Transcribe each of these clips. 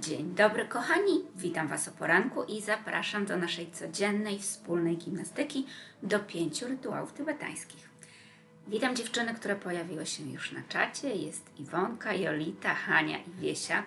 Dzień dobry, kochani. Witam Was o poranku i zapraszam do naszej codziennej wspólnej gimnastyki do pięciu rytuałów tybetańskich. Witam dziewczyny, które pojawiły się już na czacie. Jest Iwonka, Jolita, Hania i Wiesia,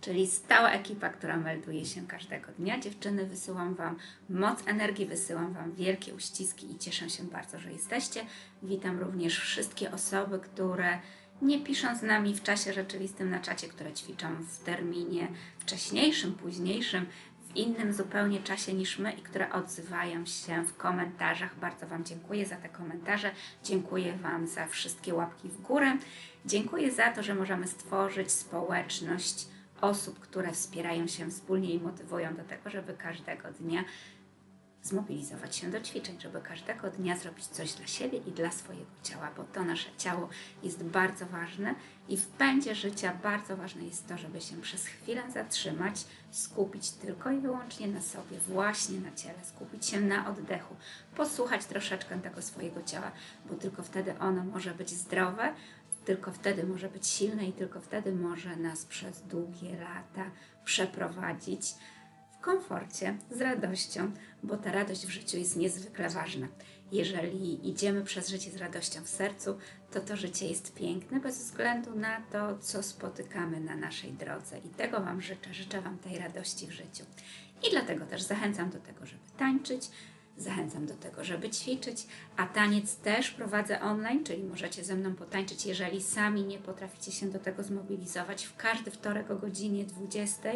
czyli stała ekipa, która melduje się każdego dnia. Dziewczyny, wysyłam Wam moc energii, wysyłam Wam wielkie uściski i cieszę się bardzo, że jesteście. Witam również wszystkie osoby, które nie piszą z nami w czasie rzeczywistym na czacie, które ćwiczą w terminie wcześniejszym, późniejszym, w innym zupełnie czasie niż my i które odzywają się w komentarzach. Bardzo Wam dziękuję za te komentarze, dziękuję Wam za wszystkie łapki w górę, dziękuję za to, że możemy stworzyć społeczność osób, które wspierają się wspólnie i motywują do tego, żeby każdego dnia zmobilizować się do ćwiczeń, żeby każdego dnia zrobić coś dla siebie i dla swojego ciała, bo to nasze ciało jest bardzo ważne i w pędzie życia bardzo ważne jest to, żeby się przez chwilę zatrzymać, skupić tylko i wyłącznie na sobie, właśnie na ciele, skupić się na oddechu, posłuchać troszeczkę tego swojego ciała, bo tylko wtedy ono może być zdrowe, tylko wtedy może być silne i tylko wtedy może nas przez długie lata przeprowadzić komforcie, z radością, bo ta radość w życiu jest niezwykle ważna. Jeżeli idziemy przez życie z radością w sercu, to to życie jest piękne bez względu na to, co spotykamy na naszej drodze. I tego Wam życzę. Życzę Wam tej radości w życiu. I dlatego też zachęcam do tego, żeby tańczyć, zachęcam do tego, żeby ćwiczyć, a taniec też prowadzę online, czyli możecie ze mną potańczyć, jeżeli sami nie potraficie się do tego zmobilizować. W każdy wtorek o godzinie 20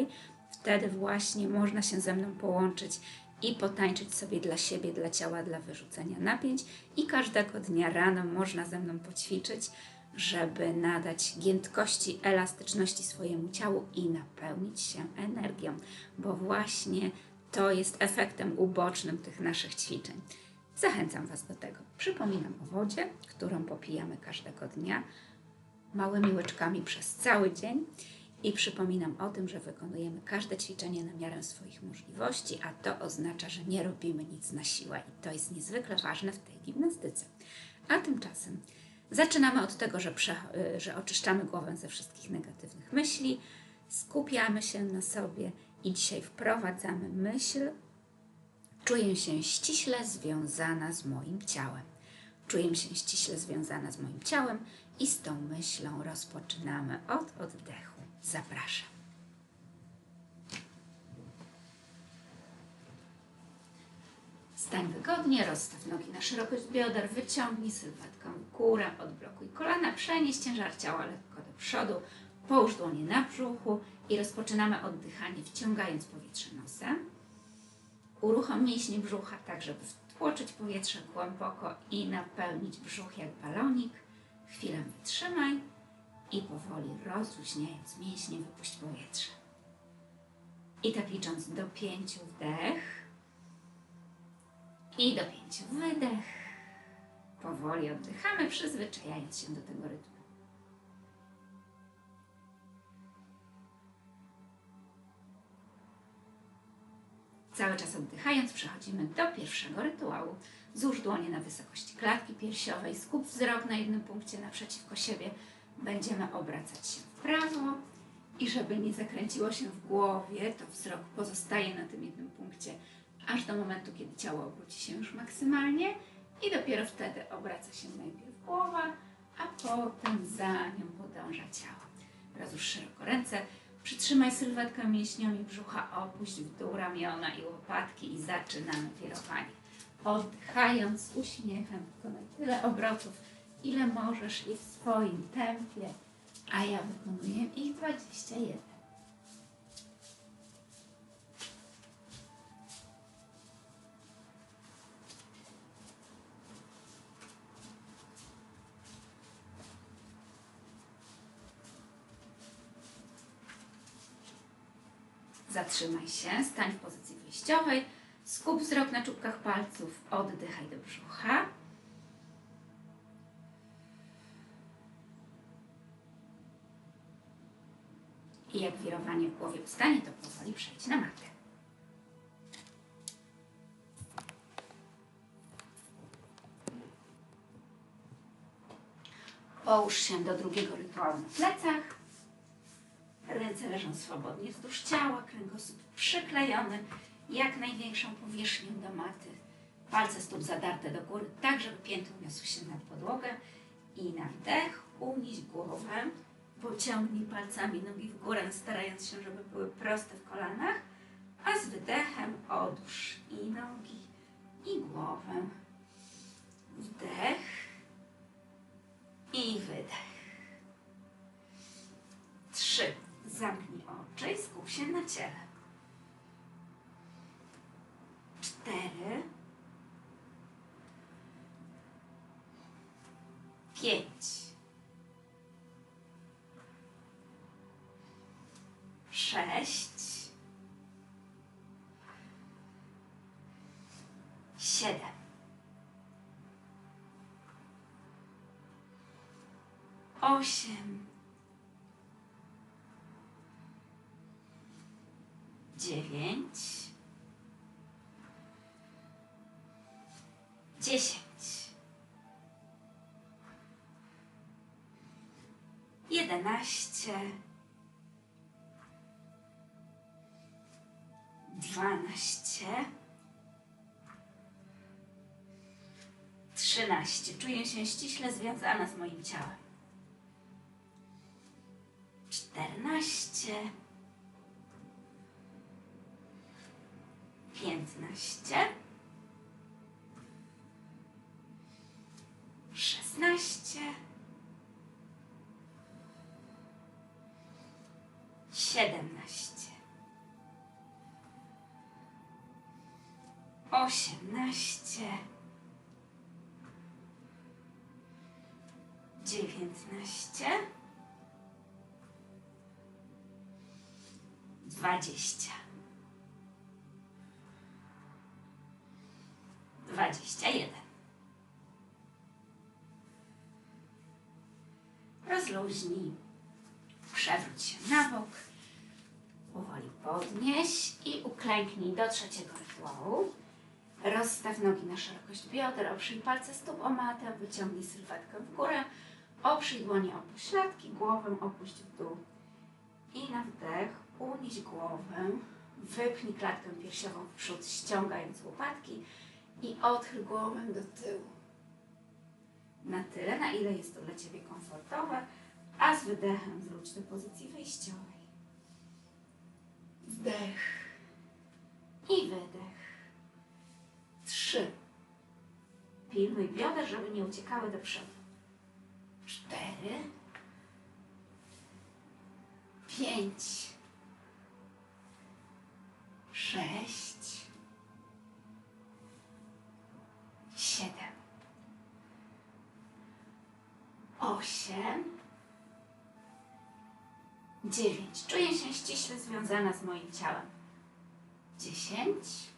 wtedy właśnie można się ze mną połączyć i potańczyć sobie dla siebie, dla ciała, dla wyrzucenia napięć. I każdego dnia rano można ze mną poćwiczyć, żeby nadać giętkości, elastyczności swojemu ciału i napełnić się energią, bo właśnie to jest efektem ubocznym tych naszych ćwiczeń. Zachęcam Was do tego. Przypominam o wodzie, którą popijamy każdego dnia małymi łyczkami przez cały dzień. I przypominam o tym, że wykonujemy każde ćwiczenie na miarę swoich możliwości, a to oznacza, że nie robimy nic na siłę i to jest niezwykle ważne w tej gimnastyce. A tymczasem zaczynamy od tego, że, prze, że oczyszczamy głowę ze wszystkich negatywnych myśli, skupiamy się na sobie i dzisiaj wprowadzamy myśl, czuję się ściśle związana z moim ciałem. Czuję się ściśle związana z moim ciałem i z tą myślą rozpoczynamy od oddechu. Zapraszam. Stań wygodnie, rozstaw nogi na szerokość bioder, wyciągnij sylwetkę górę, odblokuj kolana, przenieś ciężar ciała lekko do przodu, połóż dłonie na brzuchu i rozpoczynamy oddychanie, wciągając powietrze nosem. Uruchom mięśnie brzucha tak, żeby wtłoczyć powietrze głęboko i napełnić brzuch jak balonik. Chwilę wytrzymaj i powoli rozluźniając mięśnie wypuść powietrze. I tak licząc do pięciu wdech i do pięciu wydech. Powoli oddychamy, przyzwyczajając się do tego rytmu. Cały czas oddychając przechodzimy do pierwszego rytuału. Złóż dłonie na wysokości klatki piersiowej, skup wzrok na jednym punkcie naprzeciwko siebie. Będziemy obracać się w prawo i żeby nie zakręciło się w głowie, to wzrok pozostaje na tym jednym punkcie, aż do momentu, kiedy ciało obróci się już maksymalnie i dopiero wtedy obraca się najpierw głowa, a potem za nią podąża ciało. Rozłóż szeroko ręce, Przytrzymaj sylwetkę mięśniami brzucha, opuść w dół ramiona i łopatki i zaczynamy wirowanie. Oddychając uśmiechem, wykonaj tyle obrotów, ile możesz i w swoim tempie, a ja wykonuję ich 21. Zatrzymaj się, stań w pozycji wyjściowej, skup wzrok na czubkach palców, oddychaj do brzucha. Wirowanie w głowie ustanie, to powoli przejdź na matę. Połóż się do drugiego rytuału na plecach. Ręce Ręce leżą swobodnie wzdłuż ciała, kręgosłup przyklejony jak największą powierzchnią do maty. Palce stóp zadarte do góry, tak żeby pięty uniosły się nad podłogę. I na wdech unieś głowę, pociągnij palcami nogi w górę, starając się, żeby były proste w kolanach, a z wydechem odłóż i nogi, i głowę. Wdech i wydech. Trzy. Zamknij oczy i skup się na ciele. Cztery. Pięć. Sześć. Siedem. Osiem. Dziewięć. Dziesięć. Jedenaście. Dwanaście. Trzynaście. Czuję się ściśle związana z moim ciałem. Czternaście. Piętnaście. Szesnaście. Siedemnaście. Osiemnaście. Dziewiętnaście. Dwadzieścia. Dwadzieścia jeden. Rozluźnij. Przewróć się na bok. Powoli podnieś i uklęknij do trzeciego rytuału. Rozstaw nogi na szerokość bioder, oprzyj palce stóp o matę, wyciągnij sylwetkę w górę, oprzyj dłonie o pośladki, głowę opuść w dół. I na wdech unieś głowę, wypnij klatkę piersiową w przód, ściągając łopatki i odchyl głowę do tyłu. Na tyle, na ile jest to dla Ciebie komfortowe, a z wydechem wróć do pozycji wyjściowej. Wdech i wydech. Trzy. Pilnuj bioder, żeby nie uciekały do przodu. Cztery. Pięć. Sześć. Siedem. Osiem. Dziewięć. Czuję się ściśle związana z moim ciałem. Dziesięć.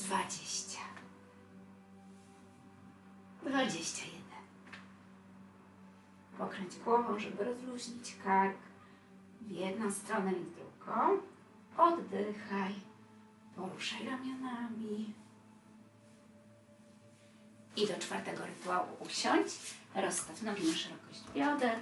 Dwadzieścia. Dwadzieścia jeden. Pokręć głową, żeby rozluźnić kark w jedną stronę i w drugą. Oddychaj. Poruszaj ramionami. I do czwartego rytuału usiądź. Rozstaw nogi na szerokość bioder.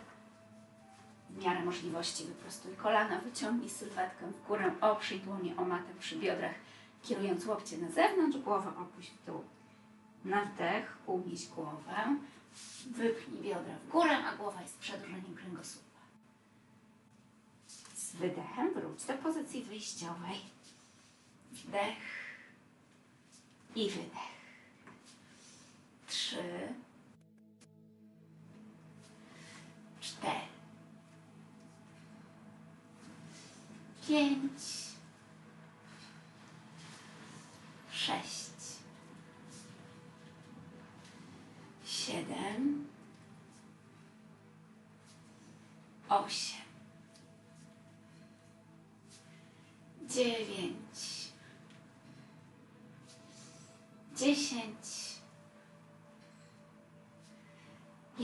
W miarę możliwości wyprostuj kolana, wyciągnij sylwetkę w górę, oprzyj dłonie o matę przy biodrach, kierując łokcie na zewnątrz, głowę opuść w dół. Na wdech unieś głowę, wypchnij biodra w górę, a głowa jest przedłużeniem kręgosłupa. Z wydechem wróć do pozycji wyjściowej. Wdech i wydech. Trzy, cztery, pięć,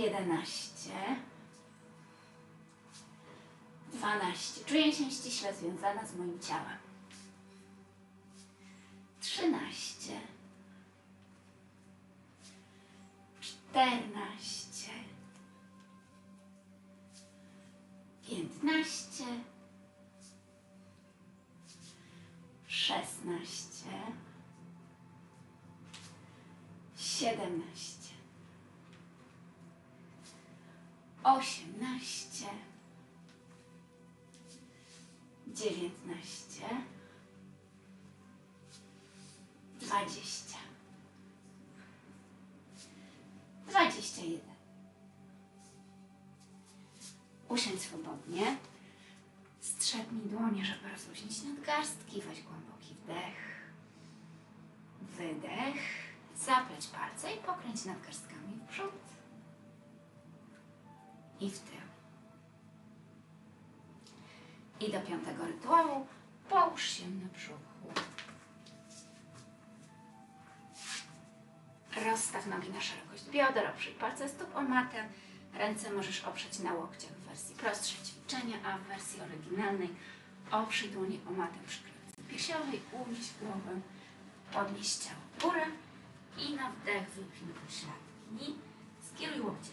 11, 12. Czuję się ściśle związana z moim ciałem. 13, 14, 15, 16, 17. osiemnaście, dziewiętnaście, dwadzieścia, dwadzieścia jeden. Usiądź swobodnie. Strzepnij dłonie, żeby rozluźnić nadgarstki. Weź głęboki wdech. Wydech. Zapleć palce i pokręć nadgarstkami w przód i w tył. I do piątego rytuału połóż się na brzuchu. Rozstaw nogi na szerokość bioder, oprzyj palce stóp o matę. Ręce możesz oprzeć na łokciach w wersji prostszej ćwiczenia, a w wersji oryginalnej oprzyj dłonie o matę przy klatce piersiowej, unieś głowę, podnieś ciało w górę i na wdech wypnij pośladki.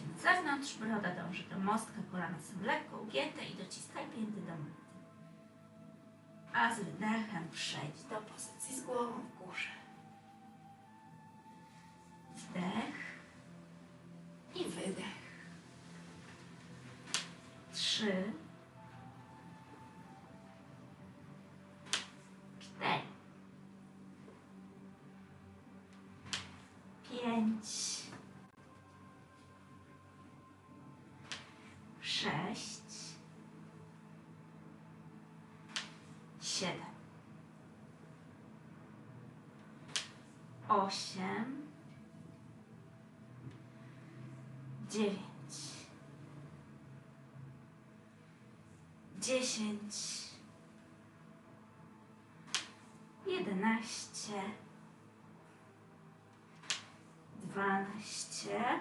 Na zewnątrz, broda dąży do mostka, kolana są lekko ugięte i dociskaj pięty do maty. A z wydechem przejdź do pozycji z głową w górze. Wdech i wydech. Trzy, cztery, pięć, osiem, dziewięć, dziesięć, jedenaście, dwanaście,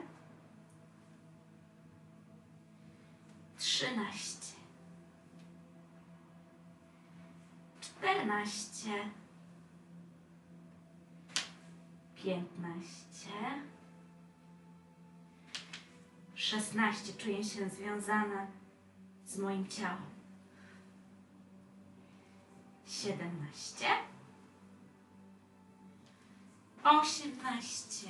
trzynaście, czternaście, piętnaście, szesnaście. Czuję się związana z moim ciałem. Siedemnaście, osiemnaście,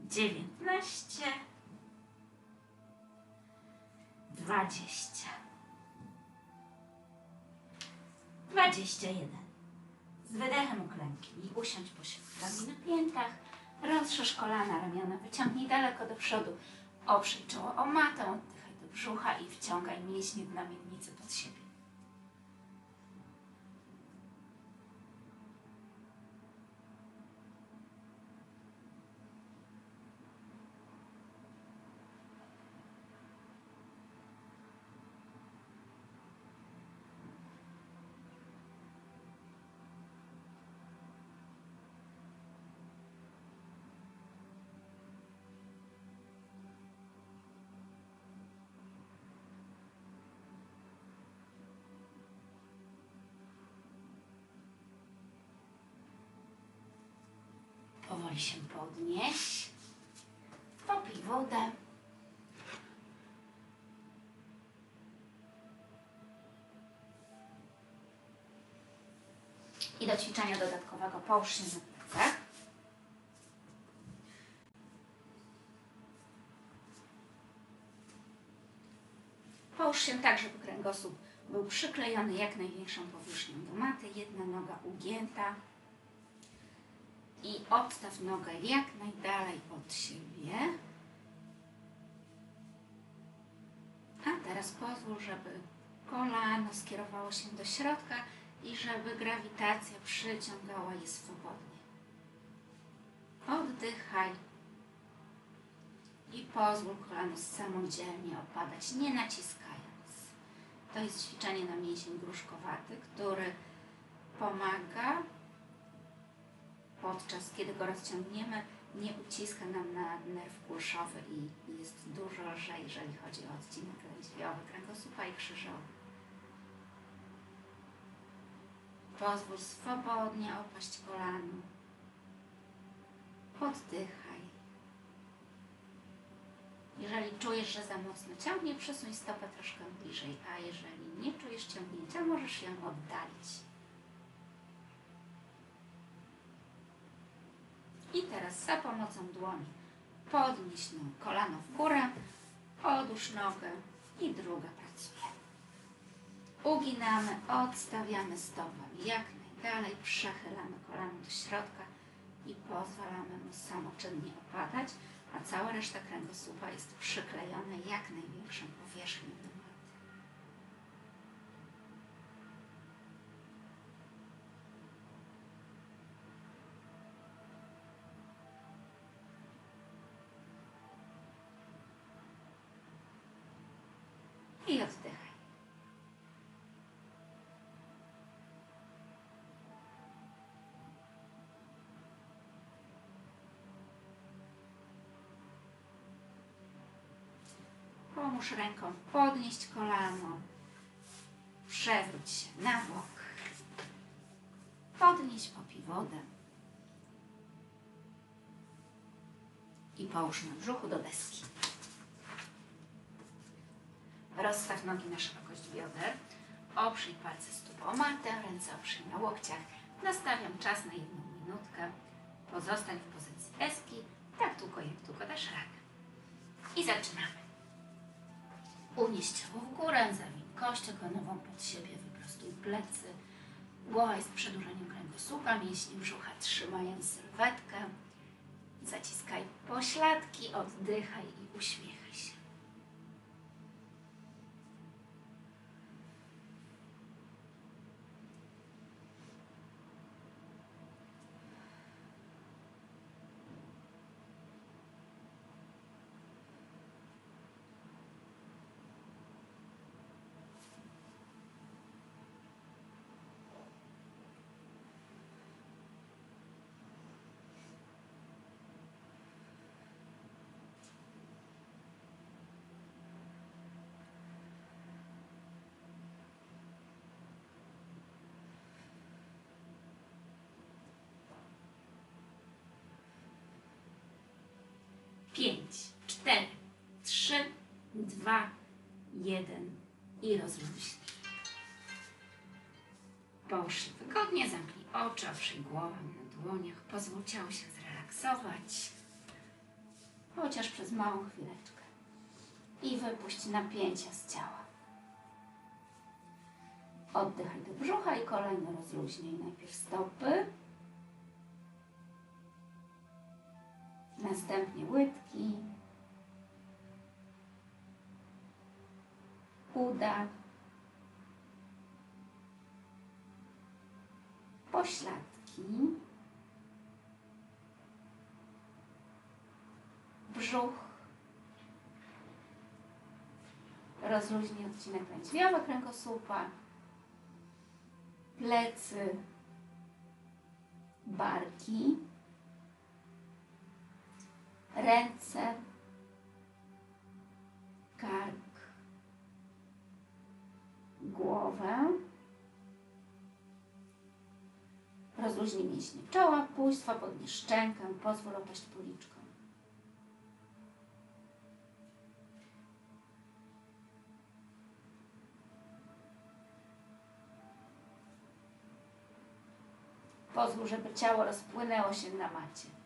dziewiętnaście, dwadzieścia, dwadzieścia jeden. Wydechem uklęknij, usiądź pośrodkami na piętach, rozszerz kolana, ramiona wyciągnij daleko do przodu, oprzyj czoło o matę, oddychaj do brzucha i wciągaj mięśnie dna miednicy pod siebie. Powoli się podnieś. Popij wodę. I do ćwiczenia dodatkowego połóż się na plecach. Połóż się tak, żeby kręgosłup był przyklejony jak największą powierzchnią do maty. Jedna noga ugięta. I odstaw nogę jak najdalej od siebie. A teraz pozwól, żeby kolano skierowało się do środka i żeby grawitacja przyciągała je swobodnie. Oddychaj I pozwól kolanu samodzielnie opadać, nie naciskając. To jest ćwiczenie na mięsień gruszkowaty, który pomaga podczas kiedy go rozciągniemy, nie uciska nam na nerw kulszowy i jest dużo lżej, jeżeli chodzi o odcinek lędźwiowy, kręgosłupa i krzyżowy. Pozwól swobodnie opaść kolanu. Oddychaj. Jeżeli czujesz, że za mocno ciągnie, przesuń stopę troszkę bliżej, a jeżeli nie czujesz ciągnięcia, możesz ją oddalić. I teraz za pomocą dłoni podnieś no, kolano w górę, odłóż nogę i druga pracuje. Uginamy, odstawiamy stopę jak najdalej, przechylamy kolano do środka i pozwalamy mu samoczynnie opadać, a cała reszta kręgosłupa jest przyklejona jak największą powierzchnią I oddychaj. Pomóż ręką podnieść kolano. Przewróć się na bok. Podnieś popij wodę. I połóż na brzuchu do deski. Rozstaw nogi na szerokość bioder. Oprzyj palce stóp o ręce oprzyj na łokciach. Nastawiam czas na jedną minutkę. Pozostań w pozycji eski, tak długo jak długo dasz radę. I zaczynamy. Unieś ciało w górę, zawin kość ogonową pod siebie, wyprostuj plecy. Głowa jest przedłużeniem kręgosłupa, mięśni brzucha trzymają sylwetkę. Zaciskaj pośladki, oddychaj i uśmiech. 5, 4, 3, 2, 1 i rozluźnij. Połóż wygodnie, zamknij oczy, owszej głowę na dłoniach. Pozwól ciało się zrelaksować, chociaż przez małą chwileczkę. I wypuść napięcia z ciała. Oddychaj do brzucha i kolejne rozluźnij. Najpierw stopy, następnie łydki, uda, pośladki, brzuch, rozluźnij odcinek lędźwiowy kręgosłupa, plecy, barki, ręce, kark, głowę. Rozluźnij mięśnie czoła, pójstwa, podnieś szczękę, pozwól opaść policzką. Pozwól, żeby ciało rozpłynęło się na macie.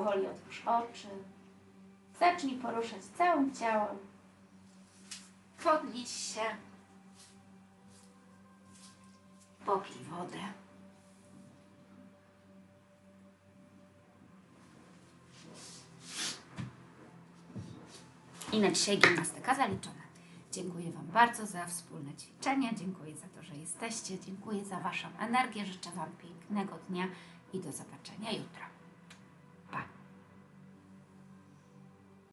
Powoli otwórz oczy. Zacznij poruszać całym ciałem. Podnieś się. Popij wodę. I na dzisiaj gimnastyka zaliczona. Dziękuję Wam bardzo za wspólne ćwiczenia, dziękuję za to, że jesteście, dziękuję za Waszą energię, życzę Wam pięknego dnia i do zobaczenia jutro.